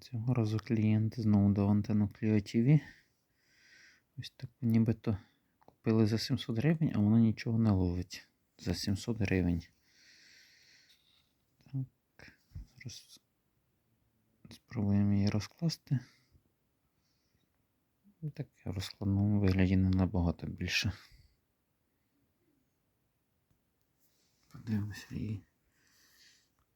Цього разу клієнт знову дав антенну Clio TV. Ось таку нібито купили за 700 гривень, а вона нічого не ловить за 700 гривень. Так, зараз спробуємо її розкласти. І Так в розкладному вигляді не набагато більше. Подивимося її.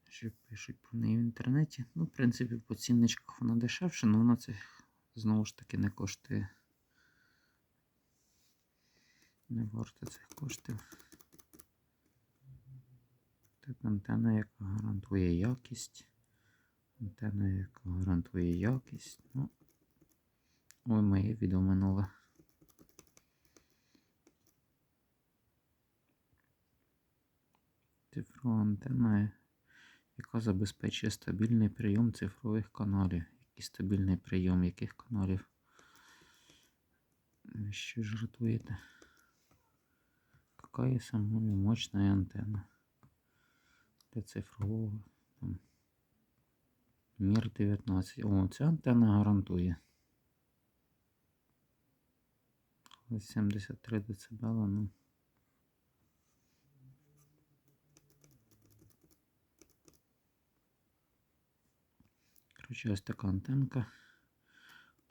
Що пишуть про неї в інтернеті. Ну, в принципі, по цінничках вона дешевша, але вона це знову ж таки не коштує. Не варто цих коштів. Так, антенна, яка гарантує якість. Антенна, яка гарантує якість. Ну, ой, моє відео минуле. Цифрова антенна, яка забезпечує стабільний прийом цифрових каналів. Який стабільний прийом яких каналів? Ви що жартуєте? Какая самая мощная антенна для цифрового там, Мір 19. О, ця антенна гарантує. 73 дБ, ну. Коротше, ось така антенка.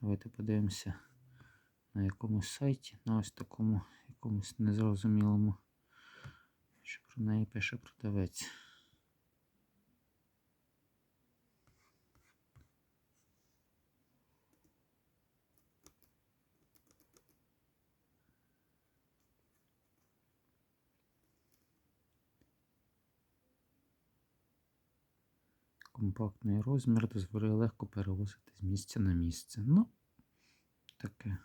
Давайте подивимося на якомусь сайті, на ось такому якомусь незрозумілому, що про неї пише продавець. Компактний розмір дозволяє легко перевозити з місця на місце. Ну, таке.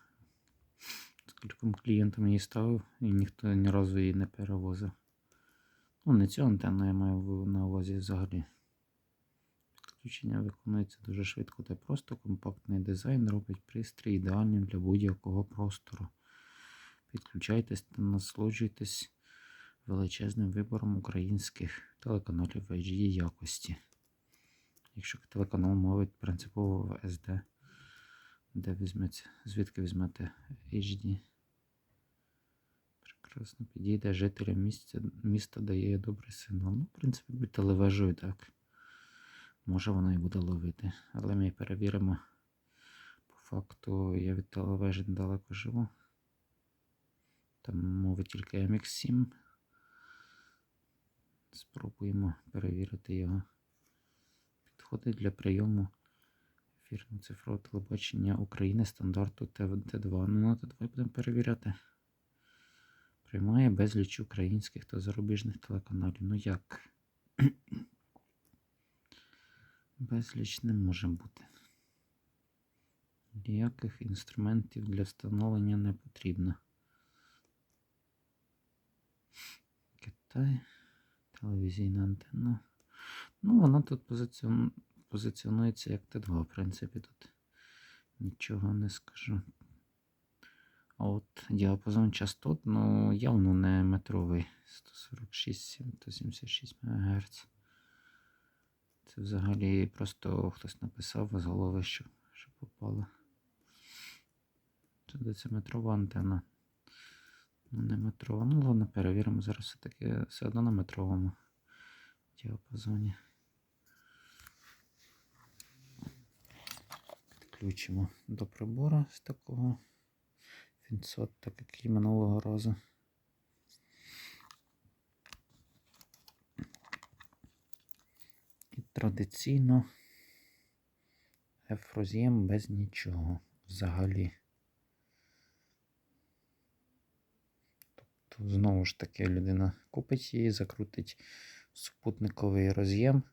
Скільком клієнтам її ставив і ніхто ні разу її не перевозив. Ну, не цю антенну я маю на увазі взагалі. Підключення виконується дуже швидко та просто. Компактний дизайн робить пристрій ідеальним для будь-якого простору. Підключайтесь та насолоджуйтесь величезним вибором українських телеканалів HD якості. Якщо телеканал мовить принципово в SD, де візьметься, звідки візьмете HD. Прекрасно підійде жителям місця, міста дає добрий сигнал. Ну, в принципі, від телевежею так. Може воно і буде ловити. Але ми перевіримо. По факту я від телевежі недалеко живу. Там мовить тільки MX7. Спробуємо перевірити його. Підходить для прийому ефірного цифрового телебачення України стандарту Т2. Ну, то давай будемо перевіряти. Приймає безліч українських та зарубіжних телеканалів. Ну як? Безліч не може бути. Ніяких інструментів для встановлення не потрібно. Китай. Телевізійна антенна. Ну, вона тут позиціон... позиціонується як Т2, в принципі, тут нічого не скажу. А от діапазон частот, ну, явно не метровий. 146-176 МГц. Це взагалі просто хтось написав з голови, що, що попало. Це дециметрова антенна. Ну, не метрова. Ну, ладно, перевіримо. Зараз все-таки все одно на метровому діапазоні. Підключимо до прибору з такого фінцот, так як і минулого разу. І традиційно ефрозієм без нічого взагалі. Тобто, знову ж таки, людина купить її, закрутить супутниковий роз'єм.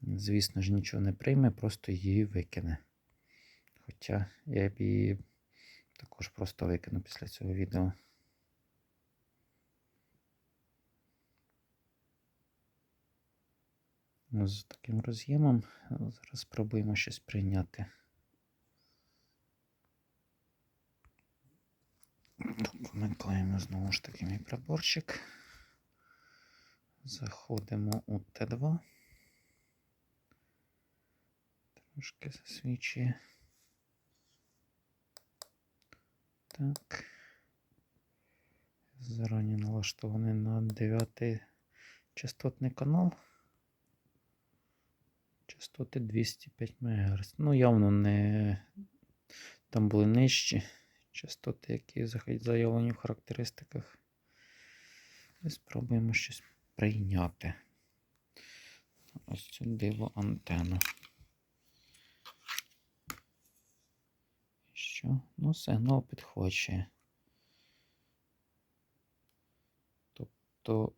Звісно ж, нічого не прийме, просто її викине. Хоча я б її також просто викину після цього відео. Ну, З таким роз'ємом зараз спробуємо щось прийняти. Вмикаємо знову ж таки мій приборчик. Заходимо у Т2. Трошки засвічує. Так. Зарані налаштований на 9 частотний канал. Частоти 205 МГц. Ну, явно не там були нижчі частоти, які заявлені в характеристиках. І спробуємо щось прийняти. Ось цю диво антенну. Що? Ну, сигнал підхвачує. Тобто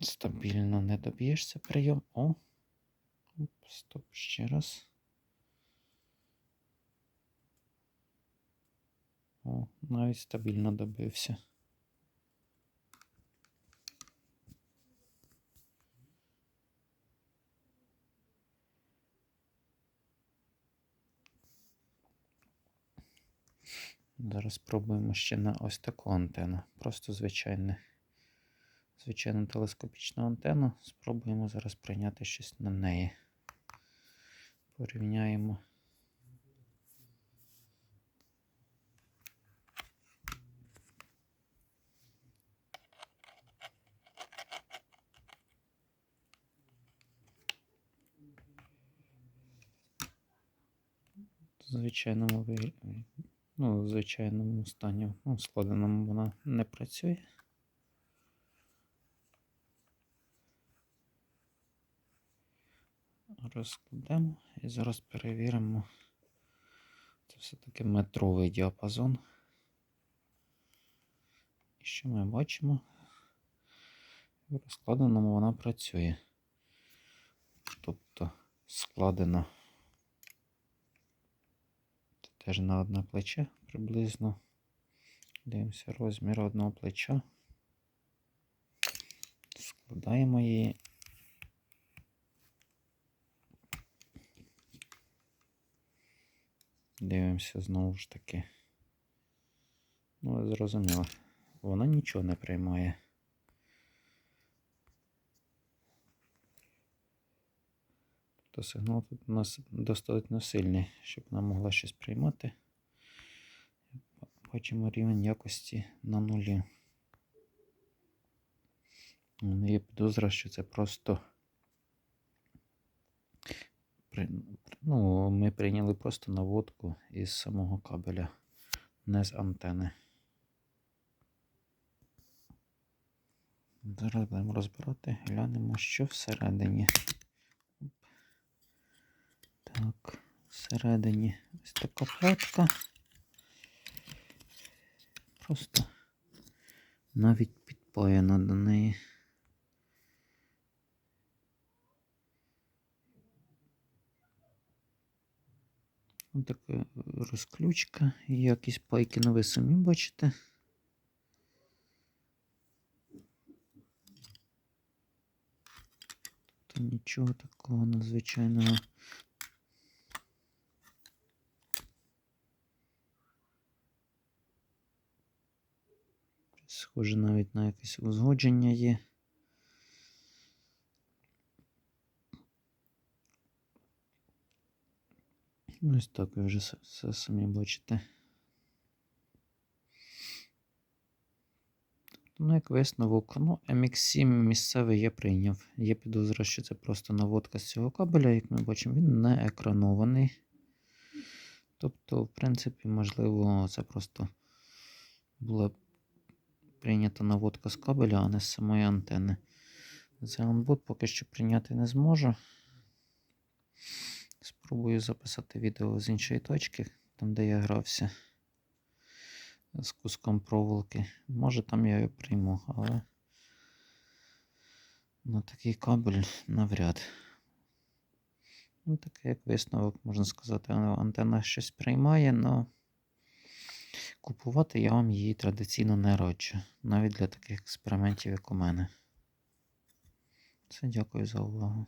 стабільно не доб'єшся прийом. О! Оп, Стоп, ще раз. О, навіть стабільно добився. Зараз спробуємо ще на ось таку антенну. Просто звичайне, звичайну телескопічну антенну. Спробуємо зараз прийняти щось на неї. Порівняємо. В звичайному ви- Ну, в звичайному стані, ну, складеному вона не працює. Розкладемо і зараз перевіримо. Це все-таки метровий діапазон. І що ми бачимо? В розкладеному вона працює. Тобто складена теж на одне плече приблизно. Дивимося розмір одного плеча. Складаємо її. Дивимося знову ж таки. Ну, зрозуміло, вона нічого не приймає. Тобто сигнал тут у нас достатньо сильний, щоб вона могла щось приймати. Бачимо рівень якості на нулі. Ну, Є підозра, що це просто ну, ми прийняли просто наводку із самого кабеля, не з антени. Зараз будемо розбирати, глянемо, що всередині. Так, всередині ось така платка. Просто навіть підпаяна до неї. Ось така розключка і якісь пайки, ну ви самі бачите. Нічого такого надзвичайного. Схоже навіть на якесь узгодження є. Ось так ви вже все самі бачите. Ну, як висновок, ну, MX7 місцевий я прийняв. Є підозра, що це просто наводка з цього кабеля, як ми бачимо, він не екранований. Тобто, в принципі, можливо, це просто була прийнята наводка з кабеля, а не з самої антени. Xeonbot поки що прийняти не зможу. Спробую записати відео з іншої точки, там де я грався з куском проволоки. Може там я його прийму, але на такий кабель навряд. Ну, таке як висновок, можна сказати, антенна щось приймає, але купувати я вам її традиційно не раджу, навіть для таких експериментів, як у мене. Все, дякую за увагу.